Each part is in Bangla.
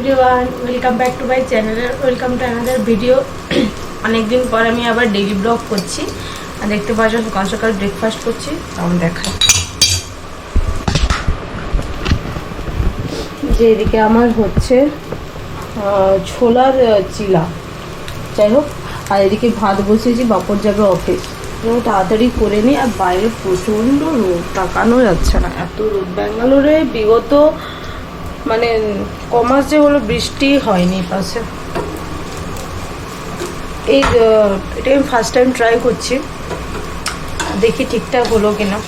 Everyone welcome back to my channel welcome to another video অনেকদিন পর আমি আবার ডেইলি ব্লগ করছি। আর দেখতে পাচ্ছ সকাল সকাল ব্রেকফাস্ট করছি। তাও দেখা। যে এদিকে আমার হচ্ছে ছোলার চিলা। যাই হোক, আর এদিকে ভাত বসিয়েছি, বাপর যাবে অফিস তাড়াতাড়ি করে নিই আর বাইরে প্রচণ্ড রোদ তাকানো যাচ্ছে না। এত রোদ। ব্যাঙ্গালোরে বিগত মানে কমাস যে হলো বৃষ্টি হয়নি পাশে। এই এটা আমি ফার্স্ট টাইম ট্রাই করছি। দেখি ঠিকঠাক হলো কিনা।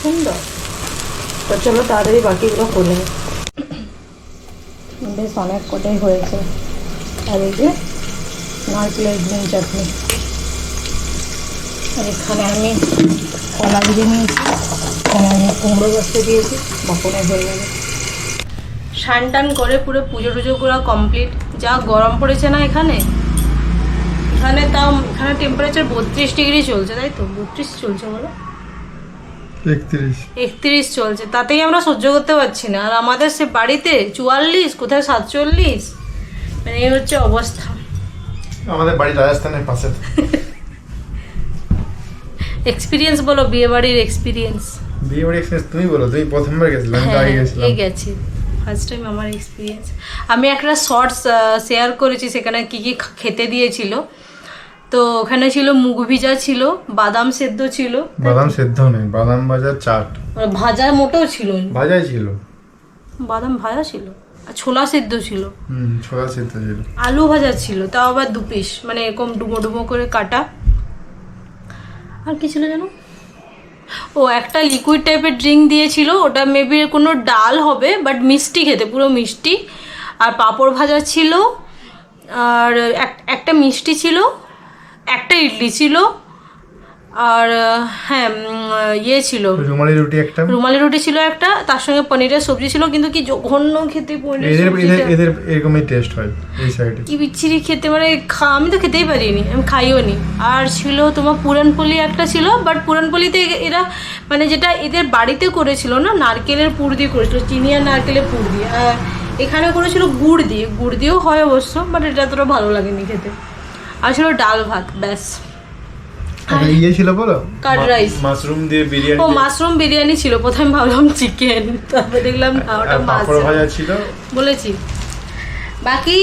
সুন্দর। তো চলো তাড়াতাড়ি বাকিগুলো করে বেশ অনেক কটাই হয়েছে। আর এই যে নারকেলের গ্রিন চাটনি আর এখানে আমি কলা দিয়ে নিয়েছি। আমি কুমড়ো বসতে দিয়েছি। বাপনে হয়ে যাবে স্নান টান করে পুরো পুজো টুজো করা কমপ্লিট যা গরম পড়েছে না এখানে? এখানে তাও এখানে টেম্পারেচার বত্রিশ ডিগ্রি চলছে তাই তো? বত্রিশ চলছে বলো? একত্রিশ চলছে। তাতেই আমরা সহ্য করতে পারছি না। আর আমাদের সে বাড়িতে চুয়াল্লিশ কোথায় সাতচল্লিশ? মানে এই হচ্ছে অবস্থা। আমাদের বাড়ি রাজস্থানের পাশে। এক্সপিরিয়েন্স বলো বিয়ে বাড়ির এক্সপিরিয়েন্স বিয়ে বাড়ি এক্সপিরিয়েন্স তুমি বলো তুমি প্রথমবার গেছিলে আমি আগে গেছিলাম। হ্যাঁ, এই গেছি। ফার্স্ট টাইম আমার এক্সপিরিয়েন্স আমি একটা শর্টস শেয়ার করেছি সেখানে কি কি খেতে দিয়েছিল। তো ওখানে ছিল মুগ ভিজা ছিল বাদাম সেদ্ধ ছিল। বাদাম সেদ্ধ নেই বাদাম ভাজা চাট। ভাজা মোটেও ছিল। ভাজাই ছিল। বাদাম ভাজা ছিল। ছোলা সেদ্ধ ছিল। ছোলা সেদ্ধ ছিল। আলু ভাজা ছিল তাও আবার দু পিস মানে এরকম ডুবো ডুবো করে কাটা। আর কি ছিল যেন? ও একটা লিকুইড টাইপের ড্রিঙ্ক দিয়েছিল ওটা মেবি কোনো ডাল হবে বাট মিষ্টি খেতে পুরো মিষ্টি। আর পাঁপড় ভাজা ছিল আর এক- একটা মিষ্টি ছিল একটা ইডলি ছিল আর হ্যাঁ ইয়ে ছিল। রুমালি রুটি একটা। রুমালি রুটি ছিল একটা তার সঙ্গে পনিরের সবজি ছিল কিন্তু কি জঘন্য খেতে পনির এদের এদের এরকমই টেস্ট হয় এই সাইডে কি বিচ্ছিরি খেতে মানে আমি তো খেতেই পারিনি আমি খাইও নি। আর ছিল তোমার পুরানপলি একটা ছিল বাট পুরানপলিতে এরা মানে যেটা এদের বাড়িতে করেছিল না নারকেলের পুর দিয়ে করেছিল চিনি আর নারকেলের পুর দিয়ে। এখানে করেছিল গুড় দিয়ে গুড় দিয়েও হয় অবশ্য বাট এটা এতটা ভালো লাগেনি খেতে। আর ছিল ডাল ভাত ব্যাস। ইয়ে ছিল বলো? Curd rice. মাশরুম দিয়ে বিরিয়ানি ও মাশরুম বিরিয়ানি ছিল। প্রথমে ভাবলাম চিকেন তারপরে দেখলাম না ওটা পাঁপড় ভাজা ছিল। বলেছি। বাকি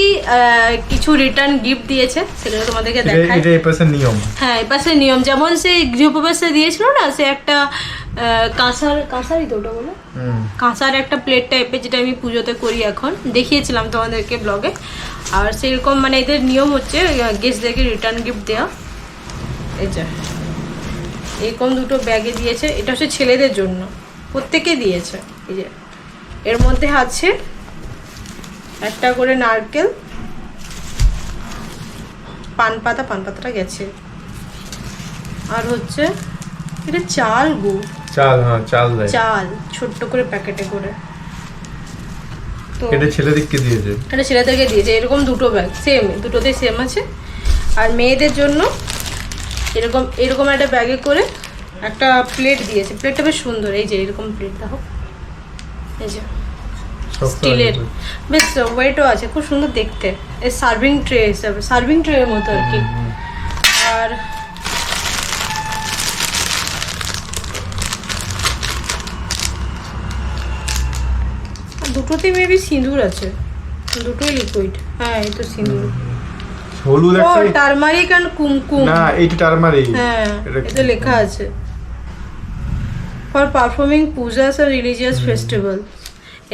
কিছু রিটার্ন গিফট দিয়েছে সেগুলো তোমাদেরকে দেখাই। এটা এই পাশে নিয়ম। হ্যাঁ এপাশে নিয়ম। যেমন সেই গৃহপ্রবেশে দিয়েছিল না সে একটা কাঁসার কাঁসারই তো ওটা বলে? হুম। কাঁসার একটা প্লেট টাইপের যেটা আমি পুজোতে করি এখন। দেখিয়েছিলাম তোমাদেরকে ব্লগে আর সেরকম মানে এদের নিয়ম হচ্ছে গেস্টদেরকে রিটার্ন গিফট দেওয়া এই যে এরকম দুটো ব্যাগে দিয়েছে এটা হচ্ছে ছেলেদের জন্য। প্রত্যেকে দিয়েছে এই যে। এর মধ্যে আছে একটা করে নারকেল পান পাতা পান পাতাটা গেছে। আর হচ্ছে এটা চাল গুড় চাল হ্যাঁ চাল দেয়। চাল ছোট্ট করে প্যাকেটে করে। তো এটা ছেলেদিককে দিয়েছে। এটা ছেলেদেরকে দিয়েছে এরকম দুটো ব্যাগ সেম দুটোতেই সেম আছে। আর মেয়েদের জন্য এরকম এরকম একটা ব্যাগে করে একটা প্লেট দিয়েছে। প্লেটটা বেশ সুন্দর। এই যে এরকম প্লেট দেখো। এই যে স্টিলের। বেশ ওয়েটও আছে খুব সুন্দর দেখতে। এই সার্ভিং ট্রে হিসাবে সার্ভিং ট্রের মতো আর কি। আর দুটোতেই মেবি সিঁদুর আছে। দুটোই লিকুইড হ্যাঁ এই তো সিঁদুর। হলুদ একটা টারমারিক অ্যান্ড কুমকুম। না এইটা টারমারিক। হ্যাঁ এটা এটা লেখা আছে। ফর পারফর্মিং পূজাস আর রিলিজিয়াস ফেস্টিভ্যাল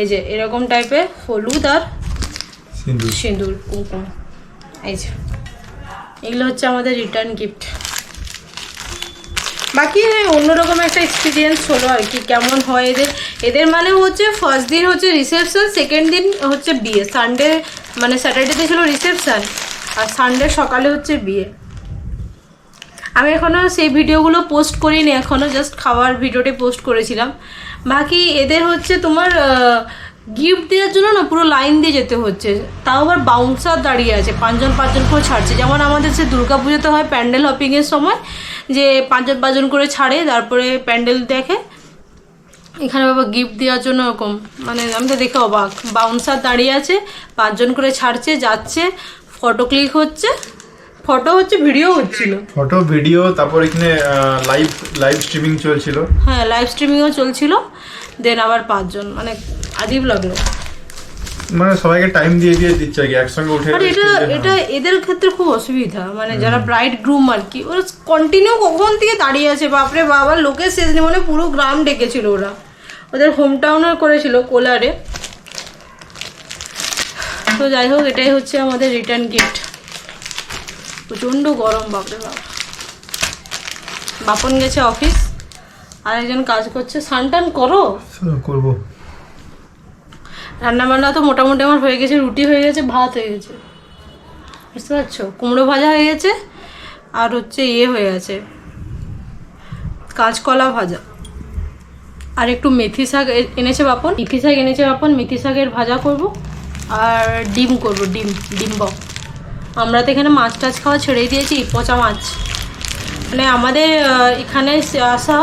এই যে এরকম টাইপের হলুদ আর সিন্ধু সিঁদুর কুমকুম। এই যে এগুলো হচ্ছে আমাদের রিটার্ন গিফট বাকি হ্যাঁ, অন্যরকম একটা এক্সপিরিয়েন্স হলো আর কি কেমন হয় এদের এদের মানে হচ্ছে ফার্স্ট দিন হচ্ছে রিসেপশন সেকেন্ড দিন হচ্ছে বিয়ে। সানডে মানে স্যাটারডেতে ছিল রিসেপশন আর সানডে সকালে হচ্ছে বিয়ে। আমি এখনও সেই ভিডিওগুলো পোস্ট করিনি এখনও জাস্ট খাওয়ার ভিডিওটি পোস্ট করেছিলাম। বাকি এদের হচ্ছে তোমার গিফট দেওয়ার জন্য না পুরো লাইন দিয়ে যেতে হচ্ছে। তাও আবার বাউন্সার দাঁড়িয়ে আছে, পাঁচজন পাঁচজন করে ছাড়ছে। যেমন আমাদের সে দুর্গা পুজোতে হয় প্যান্ডেল হপিংয়ের সময়, যে পাঁচজন পাঁচজন করে ছাড়ে, তারপরে প্যান্ডেল দেখে। এখানে বাবা গিফট দেওয়ার জন্য ওরকম। মানে আমি তো দেখে অবাক। বাউন্সার দাঁড়িয়ে আছে, পাঁচজন করে ছাড়ছে, যাচ্ছে। ফটো ক্লিক হচ্ছে ফটো হচ্ছে ভিডিও হচ্ছিল। ফটো ভিডিও তারপর এখানে লাইভ লাইভ স্ট্রিমিং চলছিল। হ্যাঁ লাইভ স্ট্রিমিংও চলছিল। দেন আবার পাঁচজন মানে আজীব লাগল। মানে সবাইকে টাইম দিয়ে দিয়ে দিচ্ছে আর কি একসঙ্গে উঠে আর এটা এটা এদের ক্ষেত্রে খুব অসুবিধা মানে যারা ব্রাইড গ্রুম আর কি ওরা কন্টিনিউ কখন থেকে দাঁড়িয়ে আছে? বাপরে বাবা লোকের শেষ নেই মানে পুরো গ্রাম ডেকেছিল ওরা। ওদের হোম টাউনও করেছিল কোলারে। তো যাই হোক এটাই হচ্ছে আমাদের রিটার্ন গিফট প্রচণ্ড গরম বাপরে বাপ। বাপন গেছে অফিস আর একজন কাজ করছে। সানটান করো? করব। রান্না বান্না তো মোটামুটি আমার হয়ে গেছে রুটি হয়ে গেছে ভাত হয়ে গেছে। বুঝতে পারছ? কুমড়ো ভাজা হয়ে গেছে আর হচ্ছে ইয়ে হয়ে গেছে কাঁচকলা ভাজা। আর একটু মেথি শাক এনেছে বাপন। মেথি শাক এনেছে বাপন মেথি শাকের ভাজা করব। আর ডিম করব ডিম ডিম বক আমরা তো এখানে মাছ টাছ খাওয়া ছেড়েই দিয়েছি পচা মাছ। মানে আমাদের এখানে আসা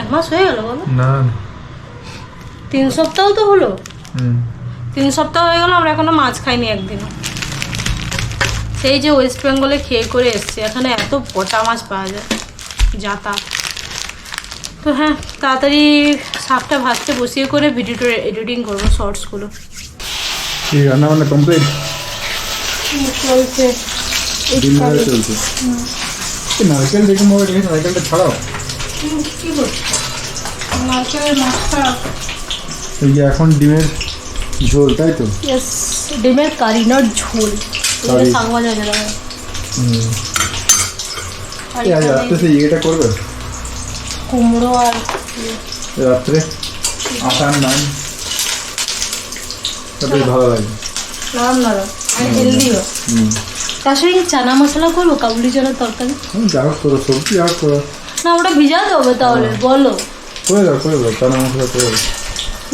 এক মাস হয়ে গেল বলো না। তিন সপ্তাহ তো হলো। তিন সপ্তাহ হয়ে গেল আমরা এখনও মাছ খাইনি একদিনও। সেই যে ওয়েস্ট বেঙ্গলে খেয়ে করে এসছে এখানে এত পচা মাছ পাওয়া যায় যাতা তো। হ্যাঁ তাড়াতাড়ি শাকটা ভাজতে বসিয়ে করে ভিডিওটা এডিটিং করব শর্টসগুলো কি রান্না বান্না কমপ্লিট চলছে। চলছে। নারকেল দেখে মোবাইল রেখেছে নারকেলটা ছাড়াও? এই যে এখন ডিমের ঝোল তাই তো? ডিমের কারি নট ঝোল। রাত্রে সেই ইয়েটা করবে? কুমড়ো আর। রাত্রে? আটার নান। বেশ ভালো লাগে। নরম নরম আর হেলদিও। তার সঙ্গে চানা মশলা করব? কাবুলি চানার তরকারি? হুম, যা হোক করো সবজি যা হোক করো। না ওটা ভিজাতে হবে তাহলে বলো। করে দাও করে দাও চানা মশলা করে দাও।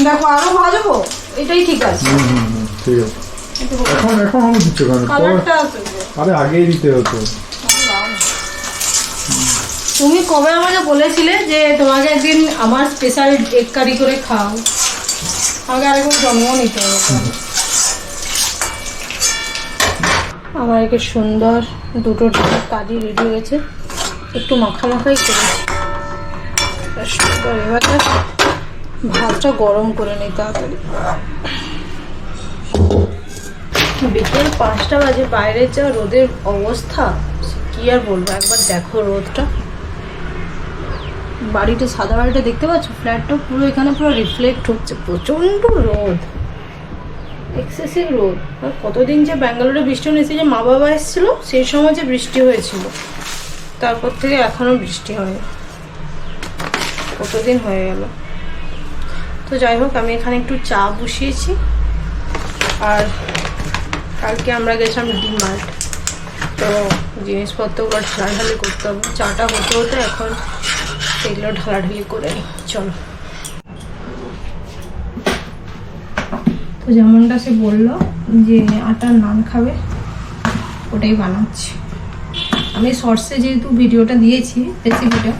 দেখো আরও ভাজবো? এটাই ঠিক আছে। হুম হুম হুম ঠিক আছে। এখন এখন আমি দিচ্ছ কেন আরে আগেই দিতে হতো। তুমি কবে আমাকে বলেছিলে যে তোমাকে একদিন আমার স্পেশাল এগ কারি করে খাও আমাকে আরেকবার নিতে হবে। আমার একে সুন্দর দুটো ডিমের কারি রেডি হয়েছে। একটু মাখা মাখাই করেছি। বেশ সুন্দর এবার ভাতটা গরম করে নিই তাড়াতাড়ি। বিকেল পাঁচটা বাজে বাইরে যা রোদের অবস্থা কি আর বলব? একবার দেখো রোদটা। বাড়িটা সাদা বাড়িটা দেখতে পাচ্ছ? ফ্ল্যাটটা পুরো এখানে পুরো রিফ্লেক্ট হচ্ছে। প্রচণ্ড রোদ। এক্সেসিভ রোদ। আর কতদিন যে ব্যাঙ্গালোরে বৃষ্টি হয়েছে যে মা বাবা এসেছিল, সেই সময় যে বৃষ্টি হয়েছিল। তারপর থেকে এখনও বৃষ্টি হয়নি। কতদিন হয়ে গেল? তো যাই হোক, আমি এখানে একটু চা বসিয়েছি। আর কালকে আমরা গেছিলাম ডিমার্ট। তো জিনিসপত্রগুলো ঢালাঢালি করতে হবে। চাটা হতে হতে এখন সেগুলো ঢালাঢালি করে চলো। তো যেমনটা সে বলল যে আটার নান খাবে, ওটাই বানাচ্ছি। আমি শর্টসে যেহেতু ভিডিওটা দিয়েছি রেসিপিটা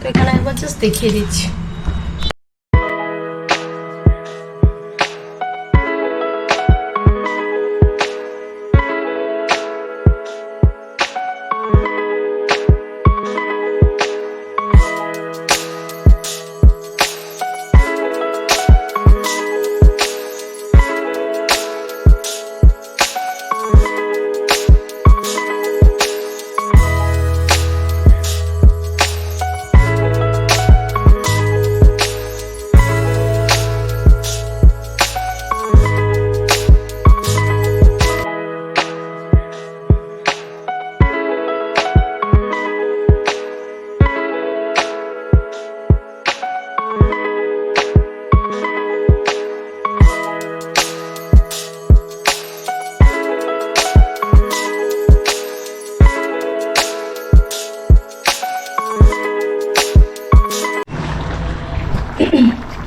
তো এখানে একবার জাস্ট দেখিয়ে দিচ্ছি।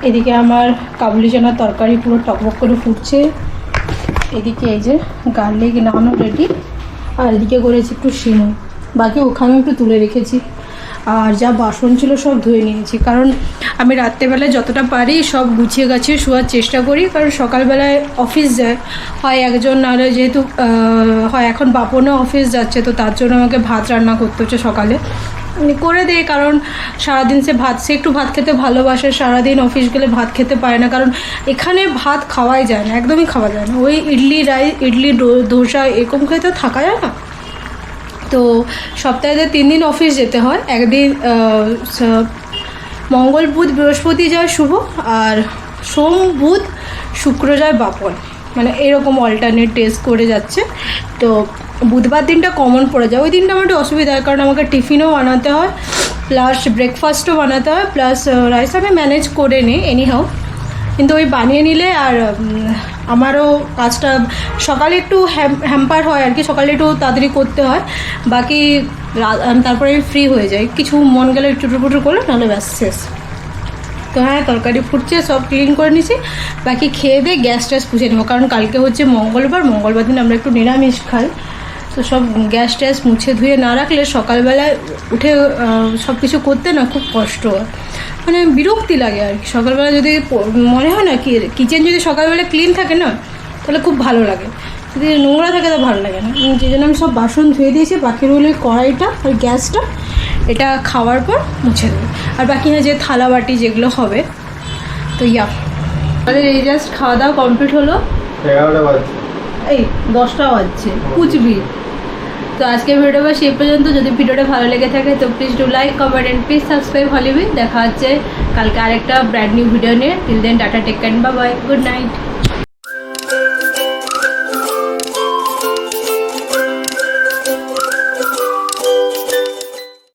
এদিকে আমার কাবুলি চানার তরকারি পুরো টকবক করে ফুটছে। এদিকে এই যে গার্লিক নানও রেডি আর এদিকে করেছি একটু সিমু বাকি ওখানে একটু তুলে রেখেছি। আর যা বাসন ছিল সব ধুয়ে নিয়েছি। কারণ আমি রাত্রেবেলায় যতটা পারি সব গুছিয়ে গাছিয়ে শোয়ার চেষ্টা করি। কারণ সকালবেলায় অফিস যায়, হয় একজন নাহলে যেহেতু হয় এখন বাপনও অফিস যাচ্ছে, তো তার জন্য আমাকে ভাত রান্না করতে হচ্ছে সকালে। করে দেয় কারণ সারাদিন সে ভাত, সে একটু ভাত খেতে ভালোবাসে, সারাদিন অফিস গেলে ভাত খেতে পারে না, কারণ এখানে ভাত খাওয়াই যায় না, একদমই খাওয়া যায় না। ওই ইডলি রাই ইডলি ধোসা এরকম খেয়ে তো থাকা যায় না। তো সপ্তাহে যে তিন দিন অফিস যেতে হয়, একদিন মঙ্গল বুধ, বৃহস্পতি যায় শুভ, আর সোম, বুধ, শুক্র যায় বাপন। মানে এরকম অল্টারনেট টেস্ট করে যাচ্ছে। তো বুধবার দিনটা কমন পড়ে যায়। ওই দিনটা আমার একটু অসুবিধা হয়, কারণ আমাকে টিফিনও বানাতে হয় প্লাস ব্রেকফাস্টও বানাতে হয় প্লাস রাইস আমি ম্যানেজ করে নিই এনিহাও কিন্তু ওই বানিয়ে নিলে আর আমারও কাজটা সকালে একটু হ্যাম্পার হয় আর কি, সকালে একটু তাড়াতাড়ি করতে হয়। বাকি তারপরে আমি ফ্রি হয়ে যাই। কিছু মন গেলে টুটুপুটু করলে, নাহলে ব্যাস শেষ। তো হ্যাঁ তরকারি ফুটছে, সব ক্লিন করে নিছি। বাকি খেয়ে দিয়ে গ্যাস ট্যাস পুষে নেব, কারণ কালকে হচ্ছে মঙ্গলবার মঙ্গলবার দিন আমরা একটু নিরামিষ খাই। তো সব গ্যাস ট্যাস মুছে ধুয়ে না রাখলে সকালবেলায় উঠে সব কিছু করতে না খুব কষ্ট। হয় মানে বিরক্তি লাগে আর কি। সকালবেলা যদি মনে হয় না কি কিচেন যদি সকালবেলা ক্লিন থাকে না তাহলে খুব ভালো লাগে। যদি নোংরা থাকে তো ভালো লাগে না। যে জন্য আমি সব বাসন ধুয়ে দিয়েছি বাকি রইল কড়াইটা ওই গ্যাসটা এটা খাওয়ার পর মুছে দেবে। আর বাকি না যে থালা বাটি যেগুলো হবে তো ইয়া। আমাদের এই জাস্ট খাওয়া দাওয়া কমপ্লিট হলো। এগারোটা এই দশটা বাজছে। কুচবি তো আজকে ভিডিওটা সেই পর্যন্ত। যদি ভিডিওটা ভালো লেগে থাকে, তো please do like comment and please subscribe হলিবি দেখা হচ্ছে কালকে আরেকটা ব্র্যান্ড নিউ ভিডিও নিয়ে। Till then tata take care bye bye good night